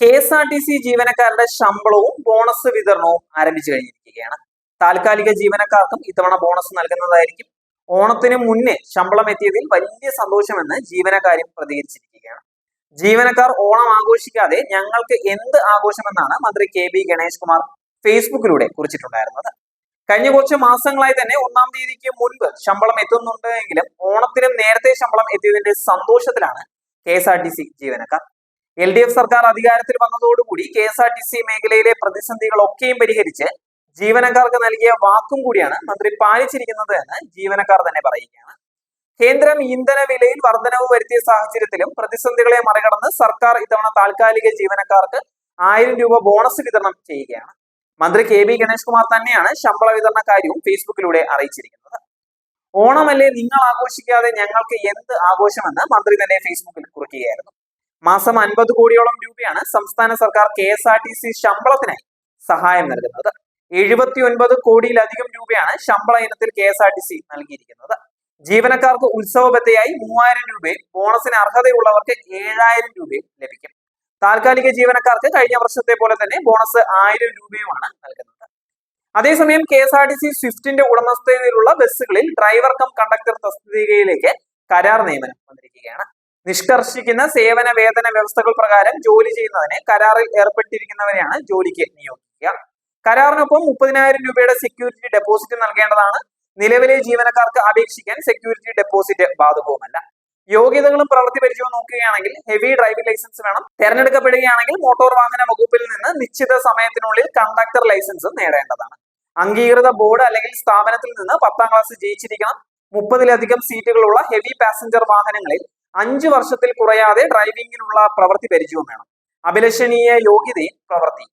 K S R T C ജീവനക്കാരുടെ ശമ്പളവും bonus വിതരണവും ആരംഭിച്ചു കഴിഞ്ഞിരിക്കുകയാണ്. താൽക്കാലിക ജീവനക്കാർക്കും ഇത്തവണ ബോണസ് നൽകുന്നതായിരിക്കും. ഓണത്തിന് മുന്നേ ശമ്പളം എത്തിയതിൽ വലിയ സന്തോഷമെന്ന് ജീവനക്കാരും പ്രതികരിച്ചിരിക്കുകയാണ്. ജീവനക്കാർ ഓണം ആഘോഷിക്കാതെ ഞങ്ങൾക്ക് എന്ത് ആഘോഷമെന്നാണ് മന്ത്രി കെ ബി ഗണേഷ് കുമാർ ഫേസ്ബുക്കിലൂടെ കുറിച്ചിട്ടുണ്ടായിരുന്നത്. കഴിഞ്ഞ കുറച്ച് മാസങ്ങളായി തന്നെ ഒന്നാം തീയതിക്ക് മുൻപ് ശമ്പളം എത്തുന്നുണ്ടെങ്കിലും ഓണത്തിനും നേരത്തെ ശമ്പളം എത്തിയതിന്റെ സന്തോഷത്തിലാണ് K S R T C ജീവനക്കാർ. എൽ ഡി എഫ് സർക്കാർ അധികാരത്തിൽ വന്നതോടുകൂടി K S R T C മേഖലയിലെ പ്രതിസന്ധികളൊക്കെയും പരിഹരിച്ച് ജീവനക്കാർക്ക് നൽകിയ വാക്കും കൂടിയാണ് മന്ത്രി പാലിച്ചിരിക്കുന്നത് എന്ന് ജീവനക്കാർ തന്നെ പറയുകയാണ്. കേന്ദ്രം ഇന്ധന വിലയിൽ വർധനവ് വരുത്തിയ സാഹചര്യത്തിലും പ്രതിസന്ധികളെ മറികടന്ന് സർക്കാർ ഇത്തവണ താൽക്കാലിക ജീവനക്കാർക്ക് ആയിരം രൂപ ബോണസ് വിതരണം ചെയ്യുകയാണ്. മന്ത്രി കെ ബി ഗണേഷ് കുമാർ തന്നെയാണ് ശമ്പള വിതരണ കാര്യവും ഫേസ്ബുക്കിലൂടെ അറിയിച്ചിരിക്കുന്നത്. ഓണമല്ലേ നിങ്ങൾ ആഘോഷിക്കാതെ ഞങ്ങൾക്ക് എന്ത് ആഘോഷമെന്ന് മന്ത്രി തന്നെ ഫേസ്ബുക്കിൽ കുറിക്കുകയായിരുന്നു. മാസം അൻപത് കോടിയോളം രൂപയാണ് സംസ്ഥാന സർക്കാർ K S R T C ശമ്പളത്തിനായി സഹായം നൽകുന്നത്. എഴുപത്തി ഒൻപത് കോടിയിലധികം രൂപയാണ് ശമ്പള ഇനത്തിൽ K S R T C നൽകിയിരിക്കുന്നത്. ജീവനക്കാർക്ക് ഉത്സവബത്തയായി മൂവായിരം രൂപയും ബോണസിന് അർഹതയുള്ളവർക്ക് ഏഴായിരം രൂപയും ലഭിക്കും. താൽക്കാലിക ജീവനക്കാർക്ക് കഴിഞ്ഞ വർഷത്തെ പോലെ തന്നെ ബോണസ് ആയിരം രൂപയുമാണ് നൽകുന്നത്. അതേസമയം K S R T C സ്വിഫ്റ്റിന്റെ ഉടമസ്ഥതയിലുള്ള ബസ്സുകളിൽ ഡ്രൈവർ കം കണ്ടക്ടർ തസ്തികയിലേക്ക് കരാർ നിയമനം വന്നിരിക്കുകയാണ്. നിഷ്കർഷിക്കുന്ന സേവന വേതന വ്യവസ്ഥകൾ പ്രകാരം ജോലി ചെയ്യുന്നതിന് കരാറിൽ ഏർപ്പെട്ടിരിക്കുന്നവരെയാണ് ജോലിക്ക് നിയോഗിക്കുക. കരാറിനൊപ്പം മുപ്പതിനായിരം രൂപയുടെ സെക്യൂരിറ്റി ഡെപ്പോസിറ്റ് നൽകേണ്ടതാണ്. നിലവിലെ ജീവനക്കാർക്ക് അപേക്ഷിക്കാൻ സെക്യൂരിറ്റി ഡെപ്പോസിറ്റ് ബാധകവുമല്ല. യോഗ്യതകളും പ്രവൃത്തി പരിചയവും നോക്കുകയാണെങ്കിൽ ഹെവി ഡ്രൈവിംഗ് ലൈസൻസ് വേണം. തെരഞ്ഞെടുക്കപ്പെടുകയാണെങ്കിൽ മോട്ടോർ വാഹന വകുപ്പിൽ നിന്ന് നിശ്ചിത സമയത്തിനുള്ളിൽ കണ്ടക്ടർ ലൈസൻസ് നേടേണ്ടതാണ്. അംഗീകൃത ബോർഡ് അല്ലെങ്കിൽ സ്ഥാപനത്തിൽ നിന്ന് പത്താം ക്ലാസ് ജയിച്ചിരിക്കണം. മുപ്പതിലധികം സീറ്റുകളുള്ള ഹെവി പാസഞ്ചർ വാഹനങ്ങളിൽ അഞ്ച് വർഷത്തിൽ കുറയാതെ ഡ്രൈവിംഗിനുള്ള പ്രവൃത്തി പരിചയവും വേണം. അഭിലഷണീയ യോഗ്യതയും പ്രവൃത്തി.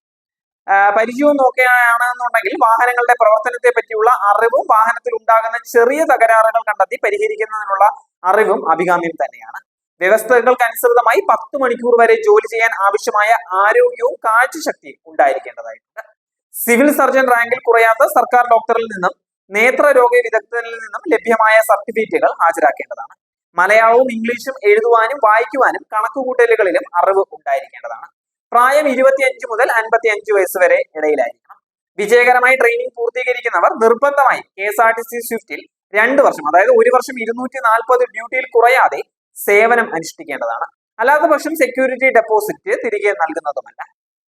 പരിചയവും നോക്കുകയാണെന്നുണ്ടെങ്കിൽ വാഹനങ്ങളുടെ പ്രവർത്തനത്തെ പറ്റിയുള്ള അറിവും വാഹനത്തിൽ ഉണ്ടാകുന്ന ചെറിയ തകരാറുകൾ കണ്ടെത്തി പരിഹരിക്കുന്നതിനുള്ള അറിവും അഭികാമ്യം തന്നെയാണ്. വ്യവസ്ഥകൾക്കനുസൃതമായി പത്ത് മണിക്കൂർ വരെ ജോലി ചെയ്യാൻ ആവശ്യമായ ആരോഗ്യവും കാഴ്ചശക്തിയും ഉണ്ടായിരിക്കേണ്ടതായിട്ടുണ്ട്. സിവിൽ സർജൻ റാങ്കിൽ കുറയാത്ത സർക്കാർ ഡോക്ടറിൽ നിന്നും നേത്രരോഗ വിദഗ്ധനിൽ നിന്നും ലഭ്യമായ സർട്ടിഫിക്കറ്റുകൾ ഹാജരാക്കേണ്ടതാണ്. മലയാളവും ഇംഗ്ലീഷും എഴുതുവാനും വായിക്കുവാനും കണക്കുകൂട്ടലുകളിലും അറിവ് ഉണ്ടായിരിക്കേണ്ടതാണ്. പ്രായം ഇരുപത്തിയഞ്ച് മുതൽ അൻപത്തി അഞ്ച് വയസ്സ് വരെ ഇടയിലായിരിക്കണം. വിജയകരമായി ട്രെയിനിങ് പൂർത്തീകരിക്കുന്നവർ നിർബന്ധമായി K S R T C സ്വിഫ്റ്റിൽ രണ്ട് വർഷം അതായത് ഒരു വർഷം ഇരുന്നൂറ്റി നാൽപ്പത് ഡ്യൂട്ടിയിൽ കുറയാതെ സേവനം അനുഷ്ഠിക്കേണ്ടതാണ്. അല്ലാത്ത പക്ഷം സെക്യൂരിറ്റി ഡെപ്പോസിറ്റ് തിരികെ നൽകുന്നതുമല്ല.